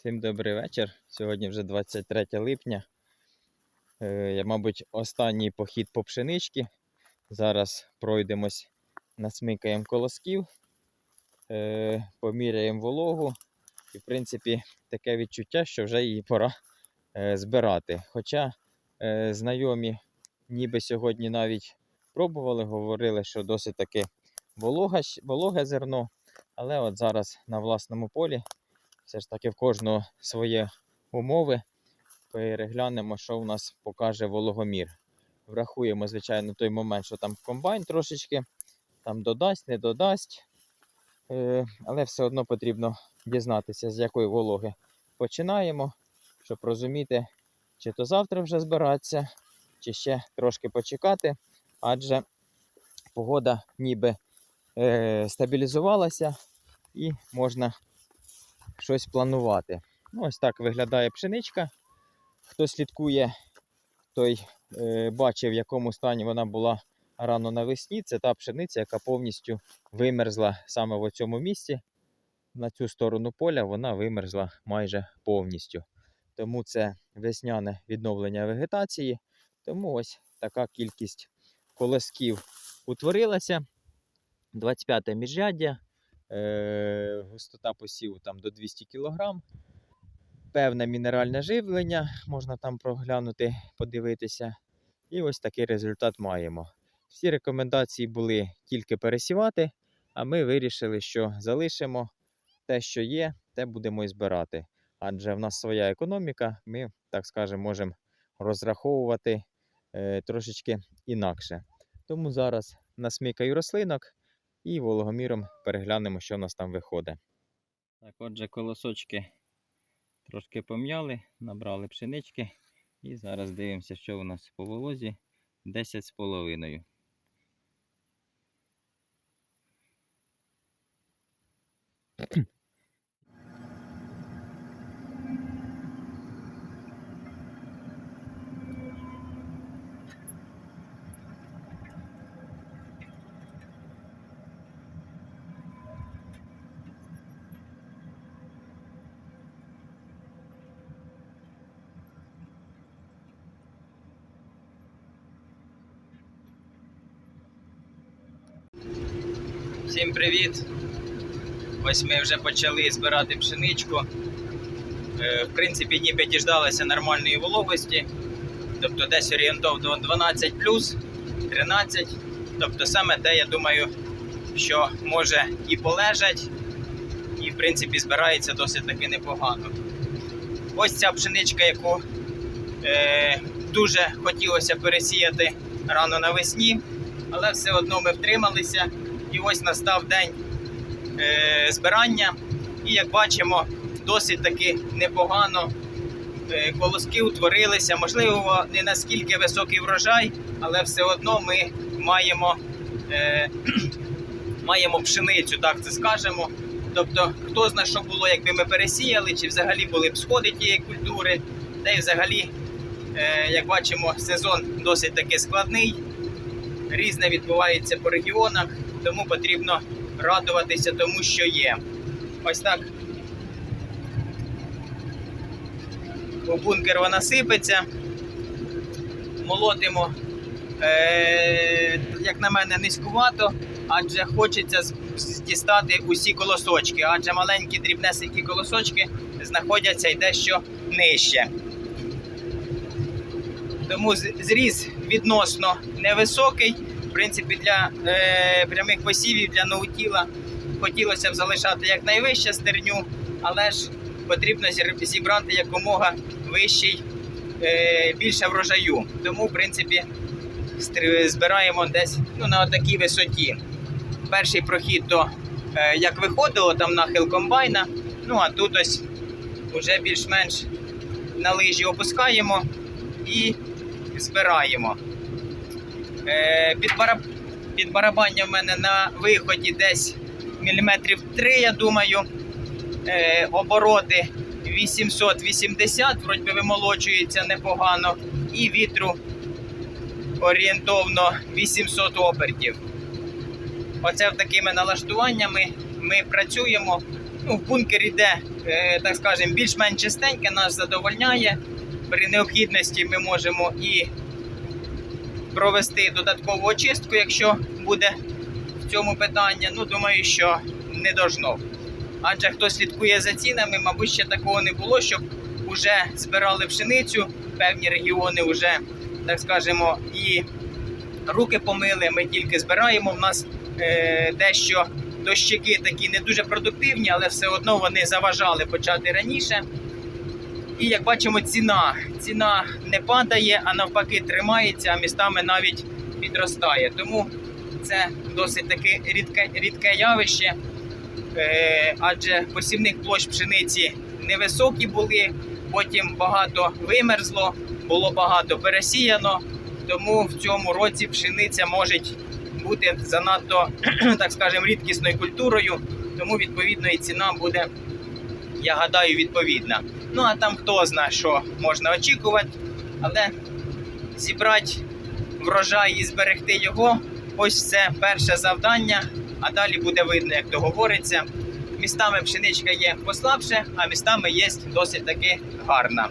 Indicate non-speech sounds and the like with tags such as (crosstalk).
Всім добрий вечір. Сьогодні вже 23 липня. Е, мабуть, останній похід по пшенички. Зараз пройдемось, насмикаємо колосків, е, поміряємо вологу. І, в принципі, таке відчуття, що вже її пора е, збирати. Хоча е, знайомі ніби сьогодні навіть пробували, говорили, що досить таки волога, вологе зерно. Але от зараз на власному полі все ж таки в кожного своє умови. Переглянемо, що в нас покаже вологомір. Врахуємо, звичайно, той момент, що там комбайн трошечки там додасть, не додасть. Е, але все одно потрібно дізнатися, з якої вологи починаємо, щоб розуміти, чи то завтра вже збиратися, чи ще трошки почекати. Адже погода ніби е, стабілізувалася і можна щось планувати. Ну, ось так виглядає пшеничка. Хто слідкує, той е, бачив, в якому стані вона була рано навесні. Це та пшениця, яка повністю вимерзла саме в цьому місці. На цю сторону поля вона вимерзла майже повністю. Тому це весняне відновлення вегетації. Тому ось така кількість колосків утворилася. 25 міжряддя, е, густота посіву там до 200 кг. Певне мінеральне живлення, можна там проглянути, подивитися. І ось такий результат маємо. Всі рекомендації були тільки пересівати, а ми вирішили, що залишимо те, що є, те будемо і збирати. Адже в нас своя економіка, ми, так скажемо, можемо розраховувати е, трошечки інакше. Тому зараз насмикаю рослинок і вологоміром переглянемо, що в нас там виходить. Так, отже, колосочки трошки пом'яли, набрали пшенички. І зараз дивимося, що у нас по волозі 10 з половиною. Всім привіт! Ось ми вже почали збирати пшеничку. Е, В принципі, ніби діждалися нормальної вологості. Тобто десь орієнтовно 12 плюс 13. Тобто саме те, я думаю, що може і полежать, і в принципі збирається досить таки непогано. Ось ця пшеничка, яку е, дуже хотілося пересіяти рано навесні, але все одно ми втрималися. І ось настав день е, збирання. І як бачимо, досить таки непогано е, колоски утворилися. Можливо, не наскільки високий врожай, але все одно ми маємо, е, (clears throat) маємо пшеницю, так це скажемо. Тобто, хто знає, що було, якби ми пересіяли, чи взагалі були б сходи тієї культури, та й взагалі, як бачимо, сезон досить таки складний. Різне відбувається по регіонах, тому потрібно радуватися тому, що є. Ось так. У бункер вона сипеться. Молотимо, е- як на мене, низькувато, адже хочеться дістати усі колосочки, адже маленькі дрібнесенькі колосочки знаходяться й дещо нижче. Тому зріз відносно невисокий. В принципі, для е, прямих посівів, для ноутіла хотілося б залишати якнайвище стерню, але ж потрібно зібрати якомога вищий, е, більше врожаю. Тому, в принципі, збираємо десь ну, на такій висоті. Перший прохід то е, як виходило, там нахил комбайна. Ну а тут ось вже більш-менш на лижі опускаємо і збираємо. Е, під, під барабання в мене на виході десь міліметрів 3, я думаю. Е, обороти 880, вроді би вимолочується непогано. І вітру орієнтовно 800 обертів. Оце такими налаштуваннями ми працюємо. ну, в бункері, де, е, так скажемо, більш-менш чистеньке, нас задовольняє. При необхідності ми можемо і провести додаткову очистку, якщо буде в цьому питання. Ну, думаю, що не должно. Адже хто слідкує за цінами, мабуть, ще такого не було, щоб вже збирали пшеницю, певні регіони вже, так скажемо, і руки помили. Ми тільки збираємо. У нас е, дещо дощики такі не дуже продуктивні, але все одно вони заважали почати раніше. І як бачимо, ціна. Ціна не падає, а навпаки тримається, а містами навіть підростає. Тому це досить таки рідке, рідке явище. Е, адже посівних площ пшениці невисокі були, потім багато вимерзло, було багато пересіяно. Тому в цьому році пшениця може бути занадто, (clears throat) так скажемо, рідкісною культурою, тому відповідно і ціна буде, я гадаю, відповідна. Ну а там хто знає, що можна очікувати, але зібрати врожай і зберегти його ось це перше завдання, а далі буде видно, як то говориться. Містами пшеничка є послабше, а містами є досить таки гарна.